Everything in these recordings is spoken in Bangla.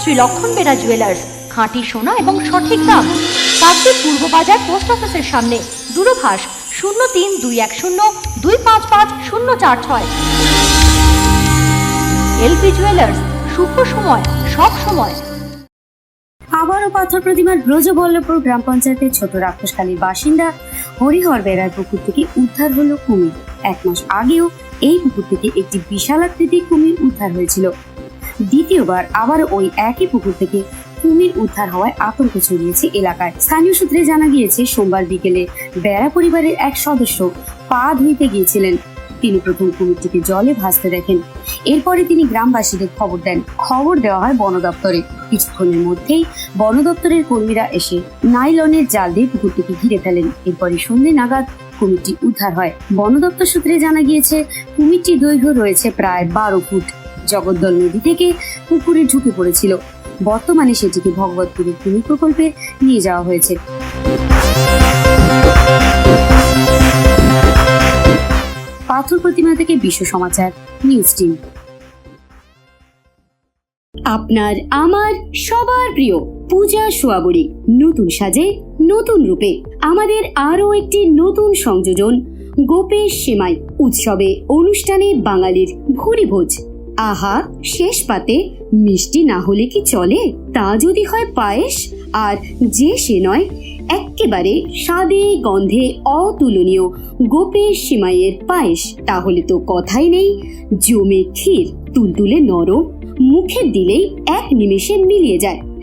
শ্রী লক্ষণ বেড়া জুয়েলার্স খাঁটি সোনা এবং সঠিক দাম। কাকদ্বীপ পূর্ব বাজার পোস্ট অফিসের সামনে, দূরভাষ শূন্য তিন দুই এক শূন্য দুই পাঁচ পাঁচ শূন্য চার ছয়। এলপি জুয়েলার্স শুভ সময়, সব সময়। আবারও পাথর প্রতিমার ব্রজবল্লভপুর গ্রাম পঞ্চায়েতের ছোট রাক্ষসখালীর বাসিন্দা হরিহর বেড়ার পুকুর থেকে উদ্ধার হলো কুমির। এক মাস আগেও এই পুকুর থেকে একটি বিশাল আকৃতির কুমির উদ্ধার হয়েছিল। দ্বিতীয়বার আবার ওই একই পুকুর থেকে কুমির উদ্ধার হওয়ায় আতঙ্ক ছড়িয়েছে এলাকায়। স্থানীয় সূত্রে জানা গিয়েছে, সোমবার বিকেলে বেড়া পরিবারের এক সদস্য পা ধুইতে গিয়েছিলেন। তিনি প্রথম কুমিরটিকে জলে ভাসতে দেখেন। এরপরে তিনি গ্রামবাসীদের খবর দেন। খবর দেওয়া হয় বন দপ্তরে। কিছুক্ষণের মধ্যেই বন দপ্তরের কর্মীরা এসে নাইলনের জাল দিয়ে পুকুরটিকে ঘিরে ফেলেন। এরপরে সন্ধ্যে নাগাদ কুমিরটি উদ্ধার হয়। বন দপ্তর সূত্রে জানা গিয়েছে কুমিরটির দৈর্ঘ্য রয়েছে প্রায় বারো ফুট। জগদ্দল নদী থেকে পুকুরে ঢুকে পড়েছিল। বর্তমানে সেটিকে ভগবতপুরের কুমির প্রকল্পে নিয়ে যাওয়া হয়েছে। পাথর প্রতিমা থেকে বিশ্ব সমাচার, নিউজ টিম। আপনার, আমার, সবার প্রিয় পূজা সোয়াবড়ি। নতুন সাজে, নতুন রূপে। আমাদের আরও একটি নতুন সংযোজন, গোপেশ সেমাই উৎসবে অনুষ্ঠানে বাঙালির ভুরি ভোজ আহা, শেষ পাতে, মিষ্টি না হলে কি চলে? তা যদি হয় পায়েস, আর যে সে নয় এক্কেবারে স্বাদে গন্ধে অতুলনীয় গোপের সিমাইয়ের পায়েস। তাহলে তো কথাই নেই। জমে ক্ষীর, তুলতুলে নরম, মুখে দিলেই এক নিমেষে মিলিয়ে যায়।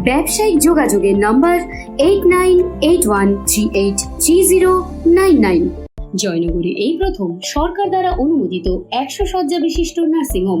ব্যবসায়িক যোগাযোগের নম্বর eight nine eight one three eight three zero nine nine জয়নগরে এই প্রথম সরকার দ্বারা অনুমোদিত একশো শয্যা বিশিষ্ট নার্সিংহোম